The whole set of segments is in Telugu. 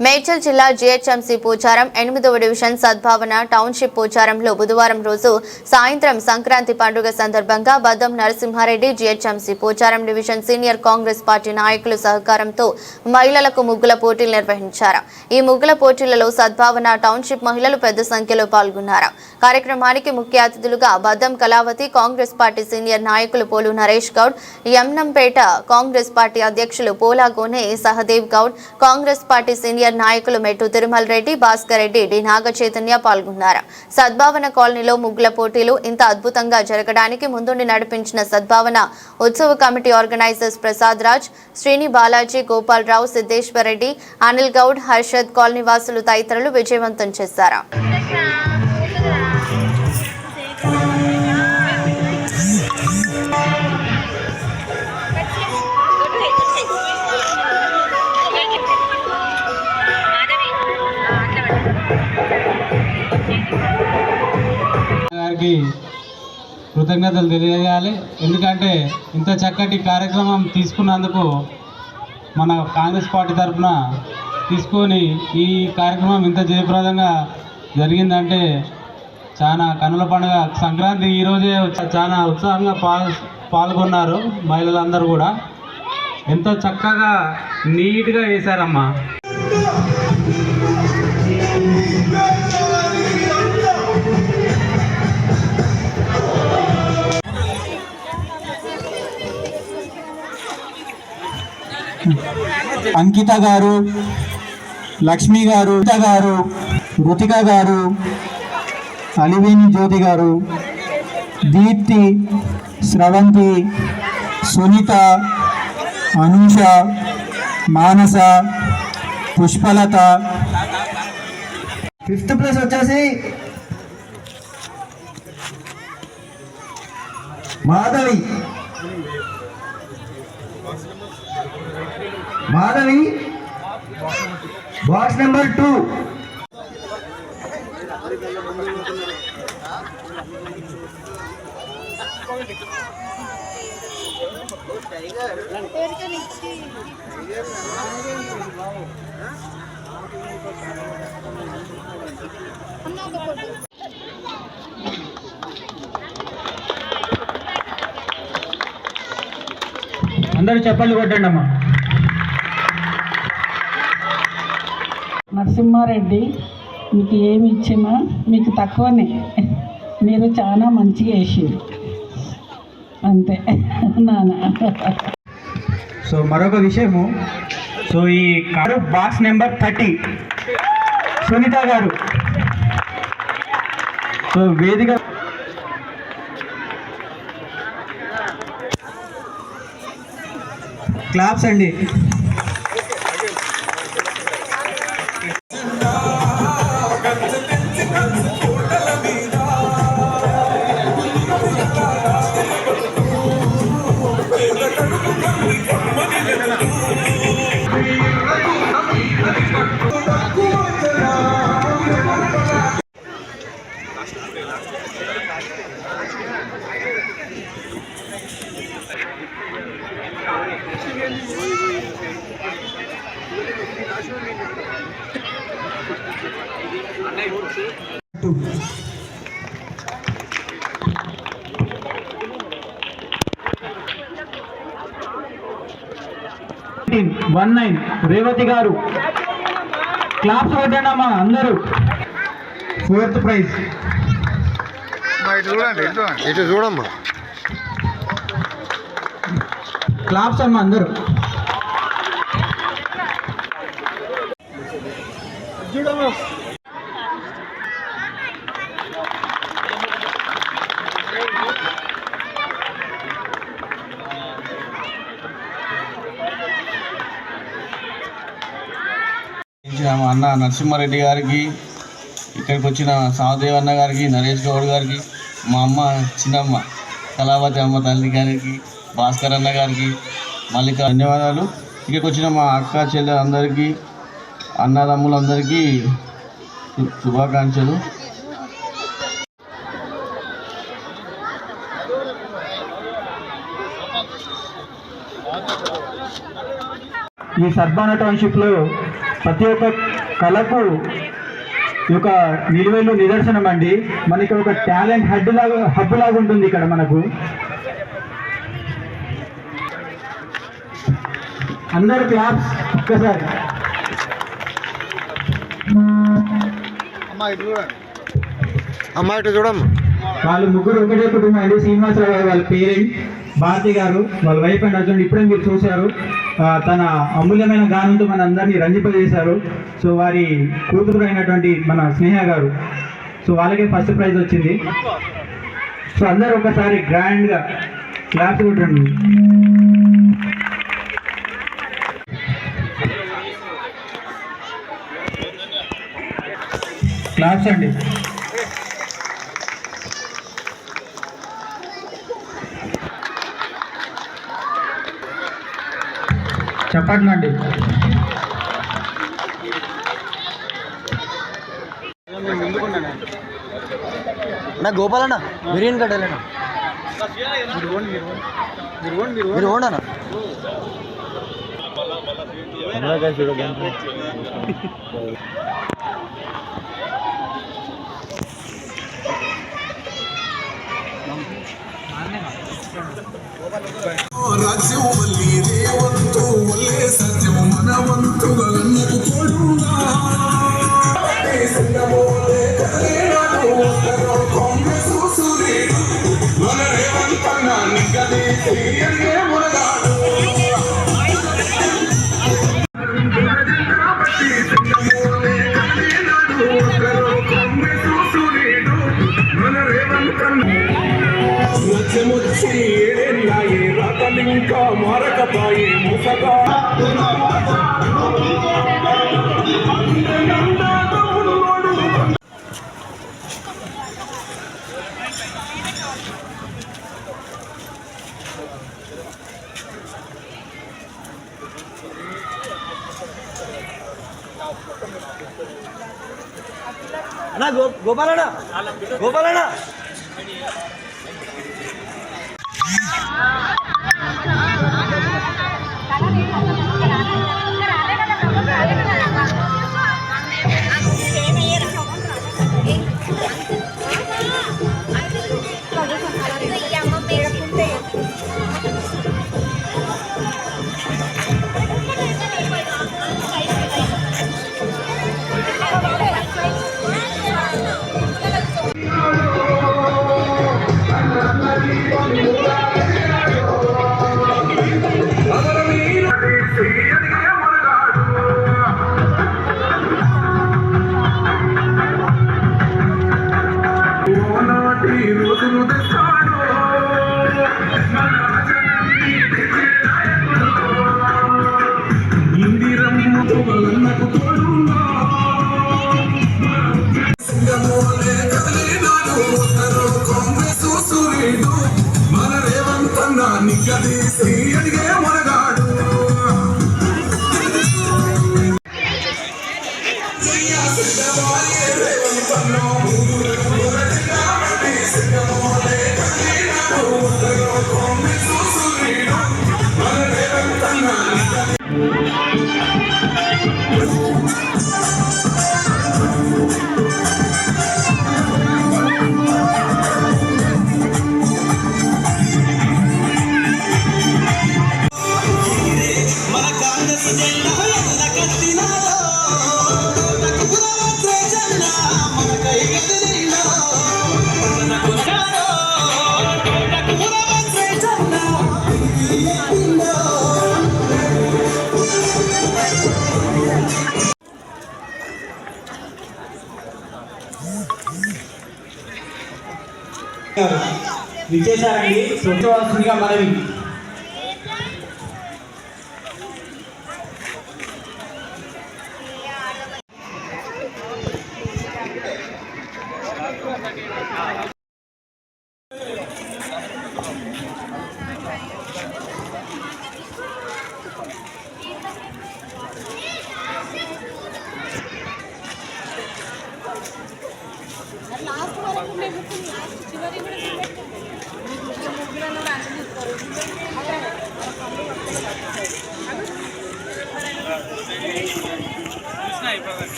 మేడ్చల్ జిల్లా జీహెచ్ఎంసీ పోచారం ఎనిమిదవ డివిజన్ సద్భావన టౌన్షిప్ పోచారంలో బుధవారం రోజు సాయంత్రం సంక్రాంతి పండుగ సందర్భంగా Baddam Narasimha Reddy GHMC Pocharam division senior Congress party నాయకుల సహకారంతో మహిళలకు ముగ్గుల పోటీలు నిర్వహించారు. ఈ ముగ్గుల పోటీలలో సద్భావన టౌన్షిప్ మహిళలు పెద్ద సంఖ్యలో పాల్గొన్నారు. కార్యక్రమానికి ముఖ్య అతిథులుగా బద్దం కళావతి కాంగ్రెస్ పార్టీ సీనియర్ నాయకులు పోలు నరేష్ గౌడ్ యమ్నంపేట కాంగ్రెస్ పార్టీ అధ్యక్షులు పోలా గోనే సహదేవ్ గౌడ్ కాంగ్రెస్ పార్టీ సీనియర్ నాయకులు మెట్టు తిరుమల రెడ్డి భాస్కర్ రెడ్డి డి నాగ చైతన్య పాల్గొన్నారు. సద్భావన కాలనీలో ముగ్గుల పోటీలు ఇంత అద్భుతంగా జరగడానికి ముందుండి నడిపించిన సద్భావన ఉత్సవ committee organizers Prasad Raj Srini Balaji Gopala Rao Siddheshwar Reddy Anil Goud Harshad colony వాసులు తదితరులు విజయవంతం చేశారు. గారికి కృతజ్ఞతలు తెలియజేయాలి. ఎందుకంటే ఇంత చక్కటి కార్యక్రమం తీసుకున్నందుకు మన కాంగ్రెస్ పార్టీ తరఫున తీసుకొని ఈ కార్యక్రమం ఇంత జయప్రదంగా జరిగిందంటే చాలా కనుల పండుగ. సంక్రాంతి ఈరోజే చాలా ఉత్సాహంగా పాల్ పాల్గొన్నారు మహిళలందరూ కూడా. ఎంతో చక్కగా నీట్గా వేశారమ్మా. అంకిత గారు లక్ష్మి గారు గారు రుతిక గారు అలివేణి జ్యోతి గారు దీప్తి స్రవంతి సునీత అనూష మానస పుష్పలత. ఫిఫ్త్ ప్లేస్ వచ్చేసి Madhavi. Madhavi. Box number two అందరూ చెప్పండి కొట్టండి అమ్మా నరసింహారెడ్డి మీకు ఏమి ఇచ్చినా మీకు తక్కువనే. మీరు చాలా మంచిగా వేసారు అంతే. నాన్న సో మరొక విషయము. సో ఈ car box number thirty. Sunitha గారు. సో వేదిక క్లాప్స్ అండి. One nine. రేవతి గారు. క్లాప్స్ అమ్మా అందరూ. Fourth prize. ఇటు చూడమ్మా క్లాప్స్ అమ్మా అందరూ మా అన్న నరసింహారెడ్డి గారికి ఇక్కడికి వచ్చిన సహదేవ్ అన్న గారికి నరేష్ గౌడ్ గారికి మా అమ్మ చిన్నమ్మ కళావతి అమ్మ తల్లి గారికి భాస్కర్ అన్న గారికి మళ్ళీ ధన్యవాదాలు. ఇక్కడికి వచ్చిన మా అక్క చెల్లె అందరికీ అన్నదమ్ములందరికీ శుభాకాంక్షలు. ఈ సర్బాన టౌన్షిప్లో ప్రతి ఒక్క కళకు ఒక నిలువైన నిదర్శనం అండి. మనకి ఒక టాలెంట్ హడ్ లాగా హబ్ లాగా ఉంటుంది ఇక్కడ మనకు. అందరు క్లాప్స్ ఒక్కసారి. అమ్మా ఇటు చూడమ్మా. వాళ్ళు ముగ్గురు ఒకటే కుటుంబం అండి. శ్రీనివాసరావు గారు వాళ్ళ పేరెంట్ భారతి గారు వాళ్ళ వైఫ్ అండ్ హస్బెండ్ ఇప్పుడే మీరు చూశారు. తన అమూల్యమైన గానంతో మన అందరినీ రంజింపజేశారు. సో వారి కూతురు అయినటువంటి మన స్నేహ గారు. సో వాళ్ళకే ఫస్ట్ ప్రైజ్ వచ్చింది. సో అందరూ ఒకసారి గ్రాండ్గా క్లాప్స్ కొట్టండి. క్లాప్స్ అండి. అండి నా గోపాలన్న బిర్యానీ కట్టాలన్నా మీరు ఓండనా రాజ్యం వల్లి రేవంతు వల్లే సత్యం మన కొడుగా అన్నా గో Gopalanna Gopalanna Música విచ్చేశారండి స్వచ్ఛవాసునిగా మనవి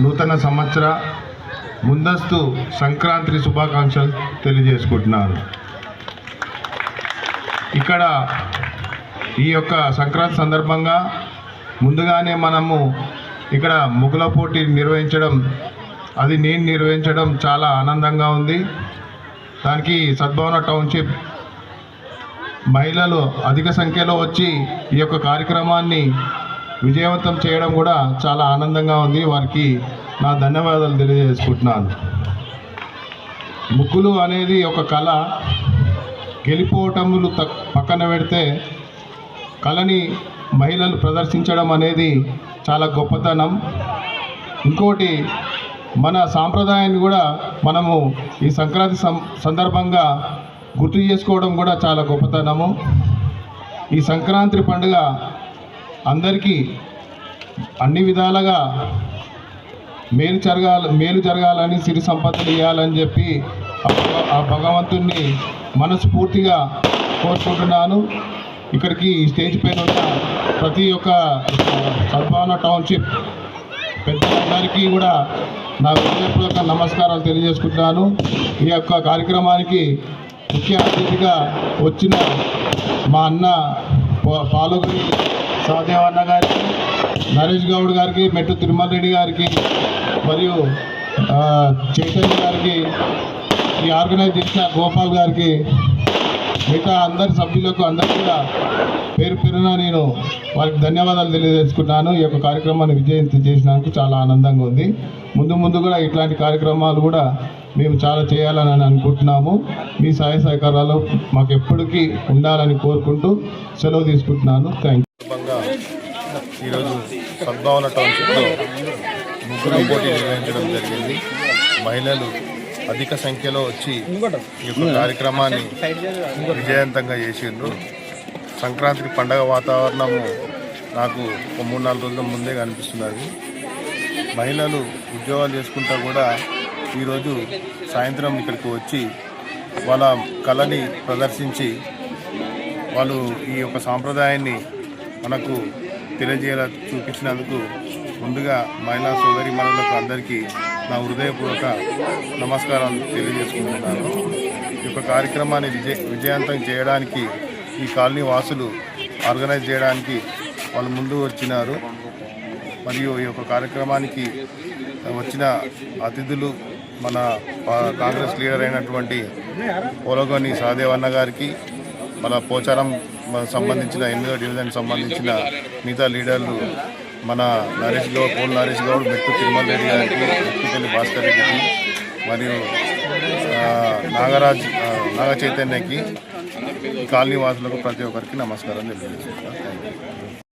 నూతన సంవత్సర ముందస్తు సంక్రాంతి శుభాకాంక్షలు తెలియజేసుకుంటున్నాను ఇక్కడ ఈ యొక్క సంక్రాంతి సందర్భంగా ముందుగానే మనము ఇక్కడ ముగ్గుల పోటీ నిర్వహించడం అది నేను నిర్వహించడం చాలా ఆనందంగా ఉంది. దానికి సద్భవన టౌన్షిప్ మహిళలు అధిక సంఖ్యలో వచ్చి ఈ యొక్క కార్యక్రమాన్ని విజయవంతం చేయడం కూడా చాలా ఆనందంగా ఉంది. వారికి నా ధన్యవాదాలు తెలియజేసుకుంటున్నాను. ముగ్గులు అనేది ఒక కళ. గెలిపోవటములు తక్- పక్కన పెడితే కళని మహిళలు ప్రదర్శించడం అనేది చాలా గొప్పతనం. ఇంకోటి మన సాంప్రదాయాన్ని కూడా మనము ఈ సంక్రాంతి సం- సందర్భంగా గుర్తు చేసుకోవడం కూడా చాలా గొప్పతనము. ఈ సంక్రాంతి పండుగ అందరికీ అన్ని విధాలుగా మేలు జరగాల మేలు జరగాలని సిరి సంపదలు ఇవ్వాలని చెప్పి ఆ భగవంతుణ్ణి మనస్ఫూర్తిగా కోరుకుంటున్నాను. ఇక్కడికి స్టేజ్ పైన ఉన్న ప్రతి ఒక్క సద్భావన టౌన్షిప్ పెద్దలందరికీ కూడా నా హృదయపూర్వక నమస్కారాలు తెలియజేసుకుంటున్నాను. ఈ యొక్క కార్యక్రమానికి ముఖ్య అతిథిగా వచ్చిన మా అన్న పా- సహదేవ్ అన్న గారికి నరేష్ గౌడ్ గారికి మెట్టు తిరుమల రెడ్డి గారికి మరియు చైతన్య గారికి ఈ ఆర్గనైజ్ చేసిన గోపాల్ గారికి మిగతా అందరి సభ్యులకు అందరికీ కూడా పేరు పేరున నేను వారికి ధన్యవాదాలు తెలియజేసుకున్నాను ఈ యొక్క కార్యక్రమాన్ని విజయంతి చేసినందుకు చాలా ఆనందంగా ఉంది. ముందు ముందు కూడా ఇట్లాంటి కార్యక్రమాలు కూడా మేము చాలా చేయాలని అనుకుంటున్నాము. మీ సహాయ సహకారాలు మాకు ఎప్పటికీ ఉండాలని కోరుకుంటూ సెలవు తీసుకుంటున్నాను. థ్యాంక్ ఈరోజు సద్భావన టౌన్షిప్లో ముగ్గురు పోటీ నిర్వహించడం జరిగింది. మహిళలు అధిక సంఖ్యలో వచ్చి ఈ యొక్క కార్యక్రమాన్ని విజయవంతంగా చేసిండ్రు. సంక్రాంతి పండగ వాతావరణము నాకు ఒక మూడు నాలుగు రోజుల ముందే కనిపిస్తున్నది. మహిళలు ఉద్యోగాలు చేసుకుంటా కూడా ఈరోజు సాయంత్రం ఇక్కడికి వచ్చి వాళ్ళ కళని ప్రదర్శించి వాళ్ళు ఈ యొక్క సాంప్రదాయాన్ని మనకు తెలియజేయాల చూపించినందుకు ముందుగా మహిళా సోదరి మనులకు అందరికీ నా హృదయపూర్వక నమస్కారాలు తెలియజేసుకుంటున్నాను. ఈ యొక్క కార్యక్రమాన్ని విజయ విజయవంతం చేయడానికి ఈ కాలనీ వాసులు ఆర్గనైజ్ చేయడానికి వాళ్ళు ముందు వచ్చినారు. మరియు ఈ యొక్క కార్యక్రమానికి వచ్చిన అతిథులు మన పా- కాంగ్రెస్ లీడర్ అయినటువంటి పోలగొని సహదేవన్న గారికి మన పోచారం సంబంధించిన ఎనిమిదో డివిజన్ సంబంధించిన మిగతా లీడర్లు మన నరేష్ గౌడ్ పోల్ నరేష్ గౌడ్ మెట్టు తిరుమల రెడ్డి గారికి మెట్టుపల్లి భాస్కర్ రెడ్డికి మరియు నాగరాజ్ నాగ చైతన్యకి కాలనీ వాసులకు ప్రతి ఒక్కరికి నమస్కారం తెలియజేస్తున్నాను